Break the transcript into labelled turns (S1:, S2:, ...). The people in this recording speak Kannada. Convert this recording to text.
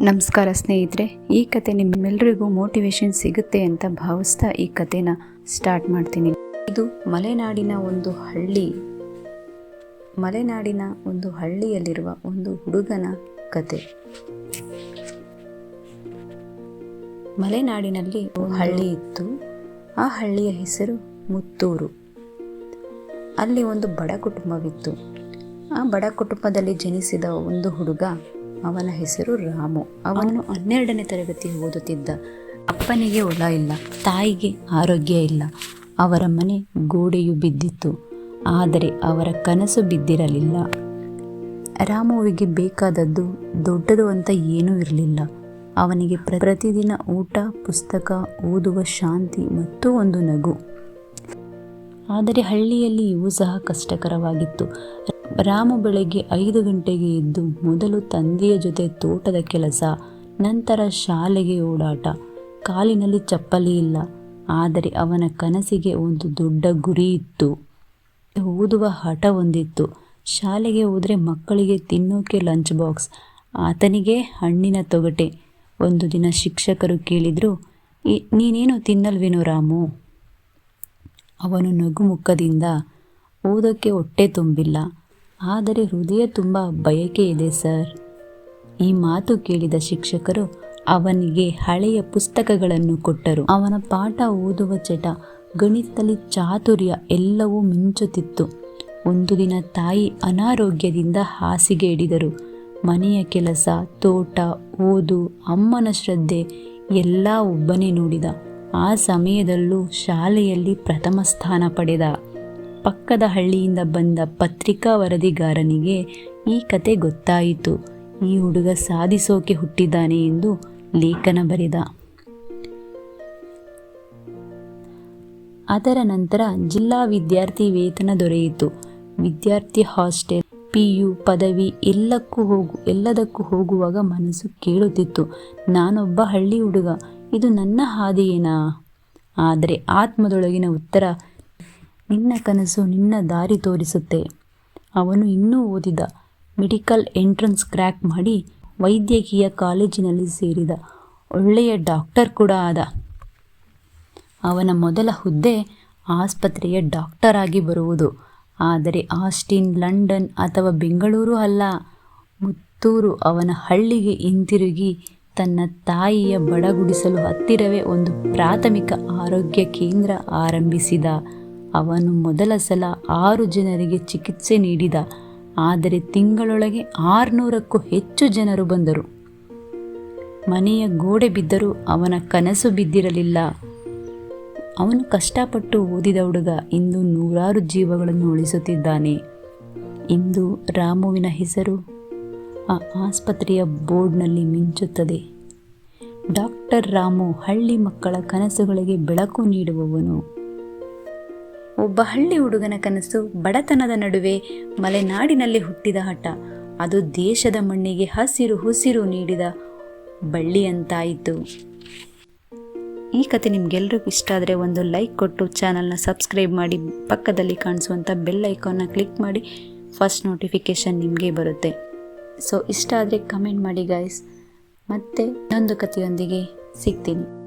S1: ನಮಸ್ಕಾರ ಸ್ನೇಹಿತರೆ, ಈ ಕತೆ ನಿಮ್ಮೆಲ್ಲರಿಗೂ ಮೋಟಿವೇಶನ್ ಸಿಗುತ್ತೆ ಅಂತ ಭಾವಿಸ್ತಾ ಈ ಕತೆನ ಸ್ಟಾರ್ಟ್ ಮಾಡ್ತೀನಿ. ಇದು ಮಲೆನಾಡಿನ ಒಂದು ಹಳ್ಳಿ. ಮಲೆನಾಡಿನ ಒಂದು ಹಳ್ಳಿಯಲ್ಲಿರುವ ಒಂದು ಹುಡುಗನ ಕತೆ. ಮಲೆನಾಡಿನಲ್ಲಿ ಹಳ್ಳಿ ಇತ್ತು. ಆ ಹಳ್ಳಿಯ ಹೆಸರು ಮುತ್ತೂರು. ಅಲ್ಲಿ ಒಂದು ಬಡ ಕುಟುಂಬವಿತ್ತು. ಆ ಬಡ ಕುಟುಂಬದಲ್ಲಿ ಜನಿಸಿದ ಒಂದು ಹುಡುಗ ಅವನ ಹೆಸರು ರಾಮು. ಅವನು ಹನ್ನೆರಡನೇ ತರಗತಿ ಓದುತ್ತಿದ್ದ. ಅಪ್ಪನಿಗೆ ಒಳ ಇಲ್ಲ, ತಾಯಿಗೆ ಆರೋಗ್ಯ ಇಲ್ಲ. ಅವರ ಮನೆ ಗೋಡೆಯು ಬಿದ್ದಿತ್ತು. ಆದರೆ ಅವರ ಕನಸು ಬಿದ್ದಿರಲಿಲ್ಲ. ರಾಮುವಿಗೆ ಬೇಕಾದದ್ದು ದೊಡ್ಡದು ಅಂತ ಏನೂ ಇರಲಿಲ್ಲ. ಅವನಿಗೆ ಪ್ರತಿದಿನ ಊಟ, ಪುಸ್ತಕ, ಓದುವ ಶಾಂತಿ ಮತ್ತು ಒಂದು ನಗು. ಆದರೆ ಹಳ್ಳಿಯಲ್ಲಿ ಇವು ಸಹ ಕಷ್ಟಕರವಾಗಿತ್ತು. ರಾಮು ಬೆಳಗ್ಗೆ ಐದು ಗಂಟೆಗೆ ಎದ್ದು ಮೊದಲು ತಂದೆಯ ಜೊತೆ ತೋಟದ ಕೆಲಸ, ನಂತರ ಶಾಲೆಗೆ ಓಡಾಟ. ಕಾಲಿನಲ್ಲಿ ಚಪ್ಪಲಿ ಇಲ್ಲ. ಆದರೆ ಅವನ ಕನಸಿಗೆ ಒಂದು ದೊಡ್ಡ ಗುರಿ ಇತ್ತು. ಓದುವ ಹಠ ಹೊಂದಿತ್ತು. ಶಾಲೆಗೆ ಹೋದರೆ ಮಕ್ಕಳಿಗೆ ತಿನ್ನೋಕೆ ಲಂಚ್ ಬಾಕ್ಸ್ ಆತನಿಗೆ ಹಣ್ಣಿನ ತೊಗಟೆ. ಒಂದು ದಿನ ಶಿಕ್ಷಕರು ಕೇಳಿದರು, "ಈ- ನೀನೇನು ತಿನ್ನಲ್ವೇನೋ ರಾಮು? ಅವನು ನಗುಮುಖದಿಂದ ಓದೋಕ್ಕೆ ಹೊಟ್ಟೆ ತುಂಬಿಲ್ಲ. ಆದರೆ ಹೃದಯ ತುಂಬ ಬಯಕೆ ಇದೆ, ಸರ್. ಈ ಮಾತು ಕೇಳಿದ ಶಿಕ್ಷಕರು ಅವನಿಗೆ ಹಳೆಯ ಪುಸ್ತಕಗಳನ್ನು ಕೊಟ್ಟರು. ಅವನ ಪಾಠ ಓದುವ ಚಟ ಗಣಿತದಲ್ಲಿ ಚಾತುರ್ಯ ಎಲ್ಲವೂ ಮಿಂಚುತ್ತಿತ್ತು. ಒಂದು ದಿನ ತಾಯಿ ಅನಾರೋಗ್ಯದಿಂದ ಹಾಸಿಗೆ ಹಿಡಿದರು. ಮನೆಯ ಕೆಲಸ, ತೋಟ, ಓದು, ಅಮ್ಮನ ಶ್ರದ್ಧೆ ಎಲ್ಲ ಒಬ್ಬನೇ ನೋಡಿದ. ಆ ಸಮಯದಲ್ಲೂ ಶಾಲೆಯಲ್ಲಿ ಪ್ರಥಮ ಸ್ಥಾನ ಪಡೆದ. ಪಕ್ಕದ ಹಳ್ಳಿಯಿಂದ ಬಂದ ಪತ್ರಿಕಾ ವರದಿಗಾರನಿಗೆ ಈ ಕತೆ ಗೊತ್ತಾಯಿತು. ಈ ಹುಡುಗ ಸಾಧಿಸೋಕೆ ಹುಟ್ಟಿದ್ದಾನೆ ಎಂದು ಲೇಖನ ಬರೆದ. ಅದರ ನಂತರ ಜಿಲ್ಲಾ ವಿದ್ಯಾರ್ಥಿ ವೇತನ ದೊರೆಯಿತು. ವಿದ್ಯಾರ್ಥಿ ಹಾಸ್ಟೆಲ್ ಪಿ ಯು ಪದವಿ ಎಲ್ಲಕ್ಕೂ ಹೋಗು, ಎಲ್ಲದಕ್ಕೂ ಹೋಗುವಾಗ ಮನಸ್ಸು ಕೇಳುತ್ತಿತ್ತು. ನಾನೊಬ್ಬ ಹಳ್ಳಿ ಹುಡುಗ, ಇದು ನನ್ನ ಹಾದಿಯೇನಾ? ಆದರೆ ಆತ್ಮದೊಳಗಿನ ಉತ್ತರ ನಿನ್ನ ಕನಸು ನಿನ್ನ ದಾರಿ ತೋರಿಸುತ್ತೆ. ಅವನು ಇನ್ನೂ ಓದಿದ, ಮೆಡಿಕಲ್ ಎಂಟ್ರನ್ಸ್ ಕ್ರ್ಯಾಕ್ ಮಾಡಿ ವೈದ್ಯಕೀಯ ಕಾಲೇಜಿನಲ್ಲಿ ಸೇರಿದ. ಒಳ್ಳೆಯ ಡಾಕ್ಟರ್ ಕೂಡ ಆದ. ಅವನ ಮೊದಲ ಹುದ್ದೆ ಆಸ್ಪತ್ರೆಯ ಡಾಕ್ಟರ್ ಆಗಿ ಬರುವುದು. ಆದರೆ ಆಸ್ಟಿನ್, ಲಂಡನ್ ಅಥವಾ ಬೆಂಗಳೂರು ಅಲ್ಲ. ಮುತ್ತೂರು ಅವನ ಹಳ್ಳಿಗೆ ಹಿಂತಿರುಗಿ ತನ್ನ ತಾಯಿಯ ಬಡಗುಡಿಸಲು ಹತ್ತಿರವೇ ಒಂದು ಪ್ರಾಥಮಿಕ ಆರೋಗ್ಯ ಕೇಂದ್ರ ಆರಂಭಿಸಿದ. ಅವನು ಮೊದಲ ಸಲ ಆರು ಜನರಿಗೆ ಚಿಕಿತ್ಸೆ ನೀಡಿದ. ಆದರೆ ತಿಂಗಳೊಳಗೆ ಆರುನೂರಕ್ಕೂ ಹೆಚ್ಚು ಜನರು ಬಂದರು. ಮನೆಯ ಗೋಡೆ ಬಿದ್ದರೂ ಅವನ ಕನಸು ಬಿದ್ದಿರಲಿಲ್ಲ. ಅವನು ಕಷ್ಟಪಟ್ಟು ಓದಿದ ಹುಡುಗ ಇಂದು ನೂರಾರು ಜೀವಗಳನ್ನು ಉಳಿಸುತ್ತಿದ್ದಾನೆ. ಇಂದು ರಾಮುವಿನ ಹೆಸರು ಆ ಆಸ್ಪತ್ರೆಯ ಬೋರ್ಡ್ನಲ್ಲಿ ಮಿಂಚುತ್ತದೆ. ಡಾಕ್ಟರ್ ರಾಮು ಹಳ್ಳಿ ಮಕ್ಕಳ ಕನಸುಗಳಿಗೆ ಬೆಳಕು ನೀಡುವವನು. ಒಬ್ಬ ಹಳ್ಳಿ ಹುಡುಗನ ಕನಸು ಬಡತನದ ನಡುವೆ ಮಲೆನಾಡಿನಲ್ಲಿ ಹುಟ್ಟಿದ ಹಠ. ಅದು ದೇಶದ ಮಣ್ಣಿಗೆ ಹಸಿರು ಹುಸಿರು ನೀಡಿದ ಬಳ್ಳಿಯಂತಾಯಿತು. ಈ ಕತೆ ನಿಮ್ಗೆಲ್ರಿಗೂ ಇಷ್ಟ ಆದರೆ ಒಂದು ಲೈಕ್ ಕೊಟ್ಟು ಚಾನಲ್ನ ಸಬ್ಸ್ಕ್ರೈಬ್ ಮಾಡಿ, ಪಕ್ಕದಲ್ಲಿ ಕಾಣಿಸುವಂಥ ಬೆಲ್ ಐಕಾನ್ನ ಕ್ಲಿಕ್ ಮಾಡಿ, ಫಸ್ಟ್ ನೋಟಿಫಿಕೇಷನ್ ನಿಮಗೆ ಬರುತ್ತೆ. ಸೊ ಇಷ್ಟ ಆದರೆ ಕಮೆಂಟ್ ಮಾಡಿ ಗಾಯ್ಸ್ ಮತ್ತೆ ಇನ್ನೊಂದು ಕಥೆಯೊಂದಿಗೆ ಸಿಗ್ತೀನಿ.